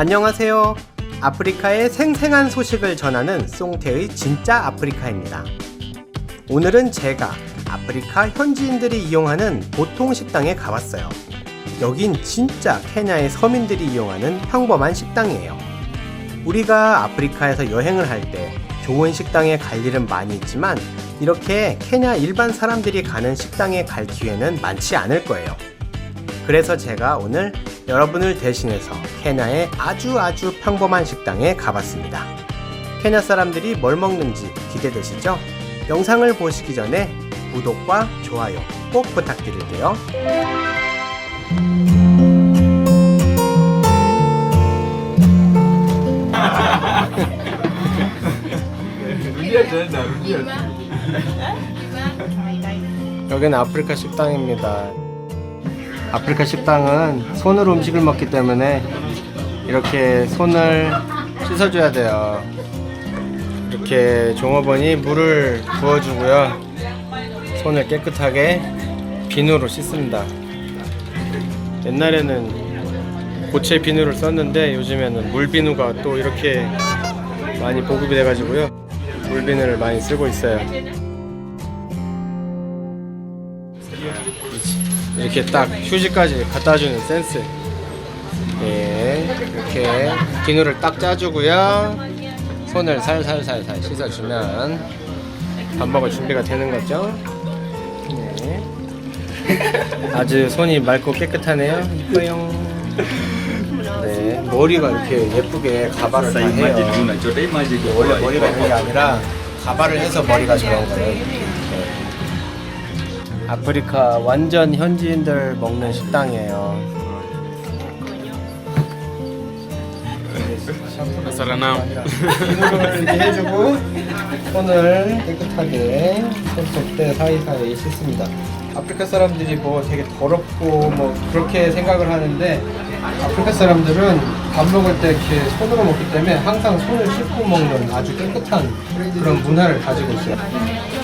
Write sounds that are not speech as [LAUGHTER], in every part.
안녕하세요. 아프리카의 생생한 소식을 전하는 송태의 진짜 아프리카입니다. 오늘은 제가 아프리카 현지인들이 이용하는 보통 식당에 가봤어요. 여긴 진짜 케냐의 서민들이 이용하는 평범한 식당이에요. 우리가 아프리카에서 여행을 할 때 좋은 식당에 갈 일은 많이 있지만 이렇게 케냐 일반 사람들이 가는 식당에 갈 기회는 많지 않을 거예요. 그래서 제가 오늘 여러분을 대신해서 케냐의 아주 아주 평범한 식당에 가봤습니다. 케냐 사람들이 뭘 먹는지 기대되시죠? 영상을 보시기 전에 구독과 좋아요 꼭 부탁드릴게요. 여기는 아프리카 식당입니다. 아프리카 식당은 손으로 음식을 먹기 때문에 이렇게 손을 씻어줘야 돼요. 이렇게 종업원이 물을 부어주고요. 손을 깨끗하게 비누로 씻습니다. 옛날에는 고체 비누를 썼는데 요즘에는 물 비누가 또 이렇게 많이 보급이 돼가지고요. 물 비누를 많이 쓰고 있어요. 이렇게 딱 휴지까지 갖다 주는 센스. 예, 이렇게 비누를 딱 짜주고요. 손을 살살살살 씻어주면 밥 먹을 준비가 되는 거죠. 네. 아주 손이 맑고 깨끗하네요. 이뻐요. 네, 머리가 이렇게 예쁘게 가발을 다 해요. 원래 머리가 있는 게 아니라 가발을 해서 머리가 저런 거예요. 네. 아프리카 완전 현지인들 먹는 식당이에요. 이렇게 해주고 손을 깨끗하게 손톱대 사이사이 씻습니다. 아프리카 사람들이 뭐 되게 더럽고 뭐 그렇게 생각을 하는데 아프리카 사람들은 밥 먹을 때 이렇게 손으로 먹기 때문에 항상 손을 씻고 먹는 아주 깨끗한 그런 문화를 가지고 있어요.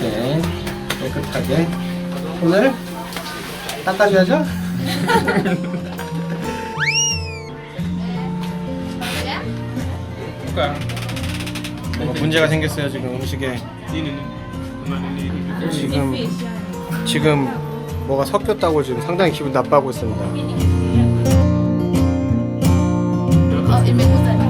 이렇게 깨끗하게 오늘 닦아줘야죠? 그러니까 뭔가 문제가 생겼어요 지금 음식에 지금 지금 뭐가 섞였다고 지금 상당히 기분 나빠하고 있습니다. 어, 1 0 0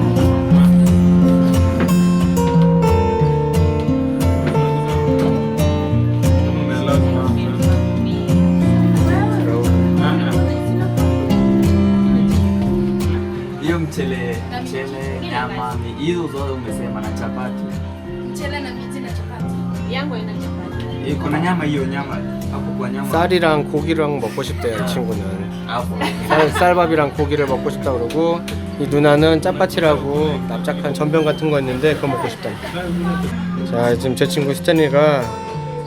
nyama, hizo zote umesema na chapati. Mchele na miti na chapati. Yangu ina chapati. Eh, kuna nyama hiyo nyama hapo kwa nyama. 쌀이랑 고기랑 먹고 싶대요 이 친구는. 쌀, 쌀밥이랑 고기를 먹고 싶다 그러고 이 누나는 짜파치라고 납작한 전병 같은 거 있는데 그거 먹고 싶다. 자 지금 제 친구 스탠리가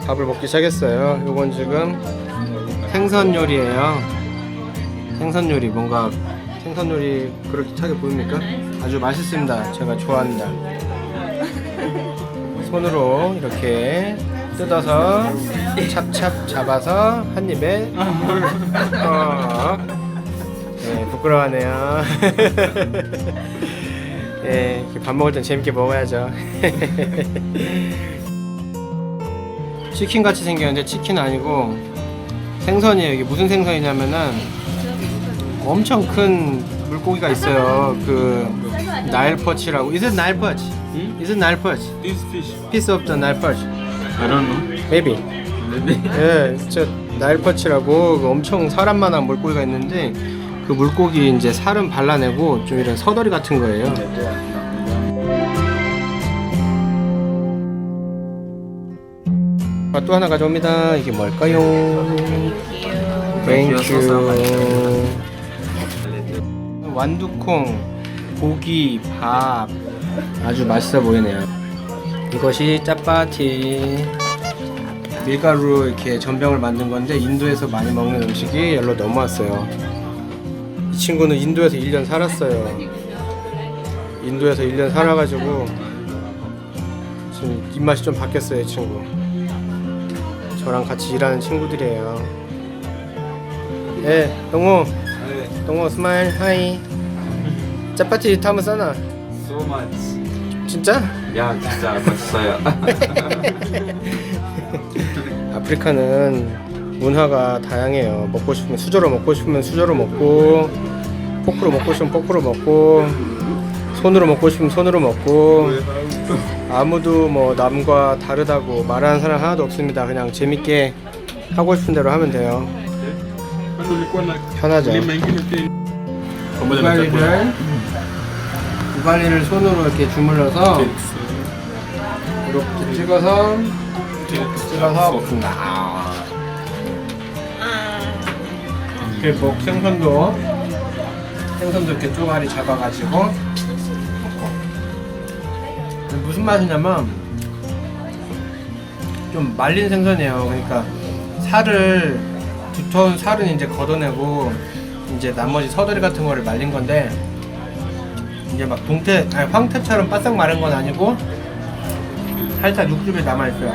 밥을 먹기 시작했어요. 이건 지금 생선 요리예요. 생선 요리 뭔가 생선 요리 그럴듯하게 보입니까? 아주 맛있습니다. 제가 좋아합니다. 손으로 이렇게 뜯어서 찹찹 잡아서 한 입에 어. 네, 부끄러워하네요. [LAUGHS] 예, 이렇게 밥 먹을 땐 재밌게 먹어야죠. [LAUGHS] 치킨 같이 생겼는데 치킨 아니고 생선이에요. 이게 무슨 생선이냐면은 엄청 큰 물고기가 있어요. 그 나일 퍼치라고. Is it Nile perch? Is it Nile perch? This fish. Piece of the Nile perch. I don't know. Maybe. [LAUGHS] 예, 저 나일퍼치라고 그 엄청 사람만한 물고기가 있는데 그 물고기 이제 살은 발라내고 좀 이런 서더리 같은 거예요. 아, 또 하나 가져옵니다. 이게 뭘까요? 땡큐. 완두콩, 고기, 밥 아주 맛있어 보이네요. 이것이 짜파티. 밀가루로 이렇게 전병을 만든 건데 인도에서 많이 먹는 음식이 열로 넘어왔어요. 이 친구는 인도에서 1년 살았어요. 인도에서 1년 살아가지고 지금 입맛이 좀 바뀌었어요, 이 친구. 저랑 같이 일하는 친구들이에요. 예, 영호. 동호 스마일 하이. 짜파티 타면 싸나? So much. 진짜? 야 진짜 맛있어요. [LAUGHS] 아프리카는 문화가 다양해요. 먹고 싶으면 수저로 먹고 싶으면 수저로 먹고 포크로 먹고 싶으면 포크로 먹고 손으로 먹고 싶으면 손으로 먹고 아무도 뭐 남과 다르다고 말하는 사람 하나도 없습니다. 그냥 재밌게 하고 싶은 대로 하면 돼요. 편하죠. 우갈리를 우갈리를 손으로 이렇게 주물러서 이렇게 찍어서 찍어서 먹습니다. 이렇게 목 생선도 생선도 이렇게 쪼가리 잡아가지고 먹고 무슨 맛이냐면 좀 말린 생선이에요. 그러니까 살을 두터운 살은 이제 걷어내고 이제 나머지 서더리 같은 거를 말린 건데 이제 막 동태 아니 황태처럼 바싹 마른 건 아니고 살짝 육즙이 남아 있어요.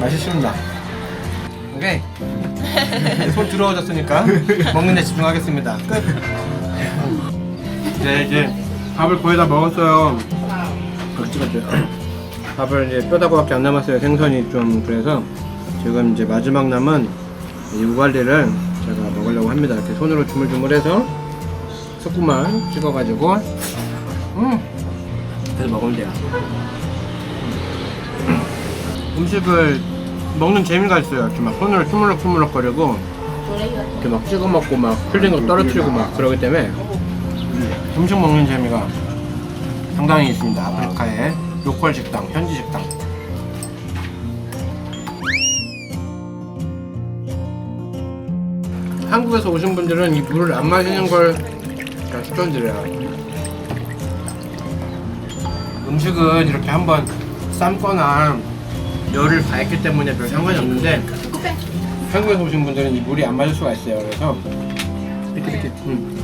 맛있습니다. 오케이. [LAUGHS] 손 들어워졌으니까 먹는 데 집중하겠습니다. 끝. 이제 밥을 거의 다 먹었어요. 어, 찍었죠. [CLEARS THROAT] 밥을 이제 뼈다구밖에 안 남았어요. 생선이 좀 그래서 지금 이제 마지막 남은 이 우갈리를 제가 먹으려고 합니다. 이렇게 손으로 주물주물해서 소금만 찍어가지고 음 그래서 먹으면 돼요. 음식을 먹는 재미가 있어요. 이렇게 막 손으로 주물럭주물럭 거리고 이렇게 막 찍어 먹고 막 흘린 거 떨어뜨리고 막 그러기 때문에 음식 먹는 재미가 상당히 있습니다. 아프리카의 로컬 식당, 현지 식당. 한국에서 오신 분들은 이 물을 안 마시는 걸 추천드려요. 음식은 이렇게 한번 삶거나 열을 가했기 때문에 별 상관이 없는데 한국에서 오신 분들은 이 물이 안 맞을 수가 있어요. 그래서 이렇게 음.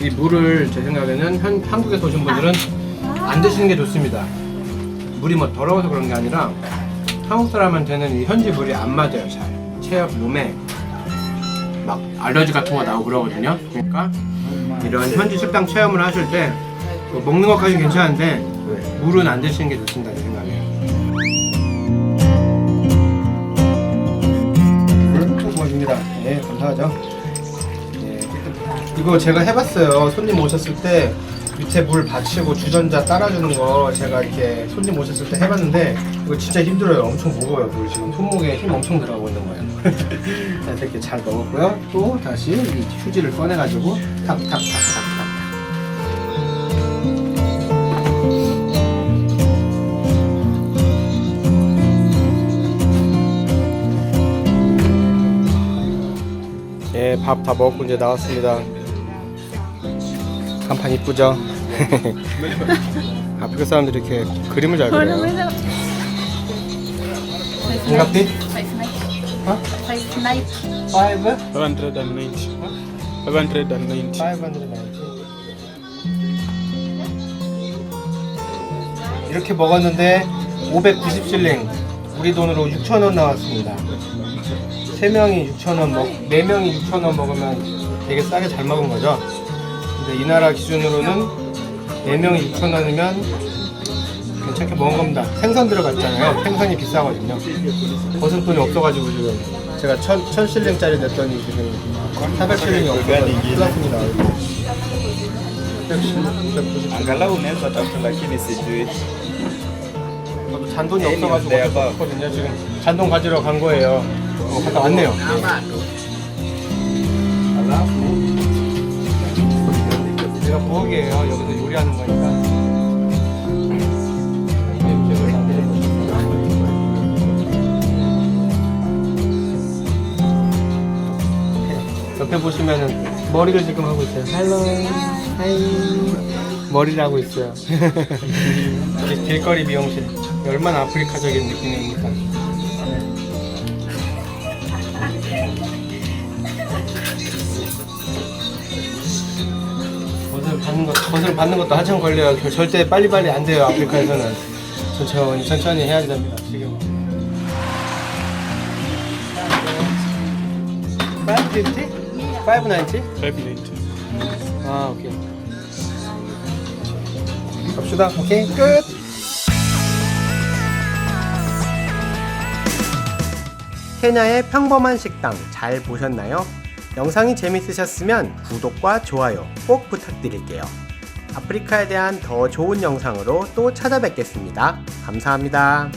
이 물을 제 생각에는 현, 한국에서 오신 분들은 안 드시는 게 좋습니다. 물이 뭐 더러워서 그런 게 아니라 한국 사람한테는 이 현지 물이 안 맞아요. 잘 체압 몸에 막 알러지 같은 거 나오고 그러거든요. 그러니까 이런 현지 식당 체험을 하실 때뭐 먹는 것까지는 괜찮은데 물은 안 드시는 게 좋습니다. 제 생각에. 고맙습니다. 네, 감사하죠. 네, 이거 제가 해봤어요. 손님 오셨을 때 밑에 물 받치고 주전자 따라주는 거 제가 이렇게 손님 오셨을 때 해봤는데 이거 진짜 힘들어요. 엄청 무거워요. 물 지금 손목에 힘 엄청 들어가고 있는 거예요. [LAUGHS] 자, 이렇게 잘 넣었고요. 또 다시 이 휴지를 꺼내가지고 탁탁탁탁탁. 예, 밥 다 먹고 이제 나왔습니다. 간판 이쁘죠? [LAUGHS] 아프리카 사람들이 이렇게 그림을 잘 그려요. 생각비? 어? 5? 590. 590. 590. 이렇게 먹었는데 590실링 우리 돈으로 6,000원 나왔습니다. 3명이 6,000원 먹, 4명이 6,000원 먹으면 되게 싸게 잘 먹은 거죠. 근데 이 나라 기준으로는 4명이 6,000원이면 괜찮게 먹은 겁니다. 생선 들어갔잖아요. 생선이 비싸거든요. 벗을 돈이 없어가지고 지금 제가 1,000, 1,000실링짜리 냈더니 지금 400 실링이 없어서 큰일 났습니다. 110, 190. Angalau unaweza tafuta lakini sijui. 저도 잔돈이 없어가지고 어쩔 수 없거든요. 지금 잔돈 가지러 간 거예요. 어, 갔다 왔네요. 부엌이에요. 여기서 요리하는 거니까. 옆에 보시면은 머리를 지금 하고 있어요. 헬로, 하이. 머리를 하고 있어요. [LAUGHS] 길거리 미용실. 얼마나 아프리카적인 느낌입니까? 벗 받는 것, 벗을 받는 것도 한참 걸려요. 그 절대 빨리빨리 안 돼요. 아프리카에서는 천천히 천천히 해야 됩니다. 지금. 550? 590? 590. 아, 오케이. 갑시다. 오케이, 끝. 케냐의 평범한 식당 잘 보셨나요? 영상이 재밌으셨으면 구독과 좋아요 꼭 부탁드릴게요. 아프리카에 대한 더 좋은 영상으로 또 찾아뵙겠습니다. 감사합니다.